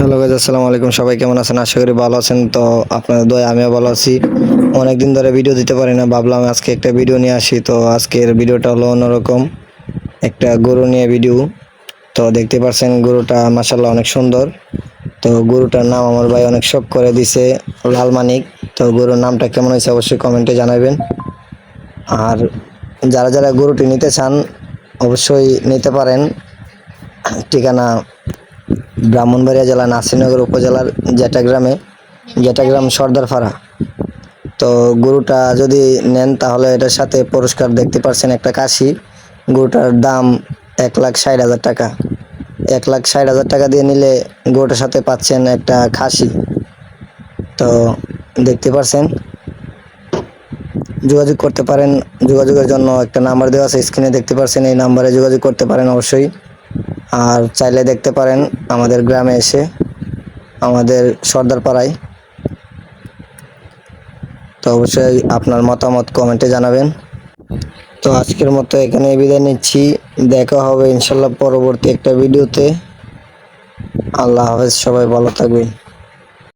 Hello guys আসসালামু আলাইকুম। সবাই কেমন আছেন? আশা করি ভালো আছেন। তো আপনাদের দয়া আমিও ভালো আছি। অনেকদিন ধরে ভিডিও দিতে পারি না। ভাবলাম আজকে একটা ভিডিও নিয়ে আসি। তো আজকের ভিডিওটা হলো অন্যরকম একটা গরু নিয়ে ভিডিও তো দেখতে পাচ্ছেন গরুটা মাসাল্লাহ অনেক সুন্দর। তো গরুটার নাম আমার ভাই অনেক শখ করে দিছে, লাল মানিক। তো গরুর নামটা কেমন হয়েছে অবশ্যই কমেন্টে জানাবেন। আর যারা যারা গরুটি নিতে চান, অবশ্যই নিতে পারেন। ঠিকানা ব্রাহ্মণবাড়িয়া জেলা, নাসিরনগর উপজেলার জেটা গ্রামে, জেটা গ্রাম সর্দারপাড়া। তো গরুটা যদি নেন তাহলে এটার সাথে পুরস্কার দেখতে পাচ্ছেন একটা কাশি গরুটার দাম এক লাখ ষাট হাজার টাকা। এক লাখ ষাট হাজার টাকা দিয়ে নিলে গরুটার সাথে পাচ্ছেন একটা খাসি। তো দেখতে পাচ্ছেন যোগাযোগ করতে পারেন। যোগাযোগের জন্য একটা নাম্বার দেওয়া আছে স্ক্রিনে দেখতে পাচ্ছেন এই নাম্বারে যোগাযোগ করতে পারেন অবশ্যই। আর চাইলে দেখতে পারেন আমাদের গ্রামে এসে আমাদের সর্দারপাড়ায়। তো অবশ্যই আপনার মতামত কমেন্টে জানাবেন। তো আজকের মতো এখানে বিদায় নিচ্ছি। দেখা হবে ইনশাল্লাহ পরবর্তী একটা ভিডিওতে। আল্লাহ হাফেজ, সবাই ভালো থাকবেন।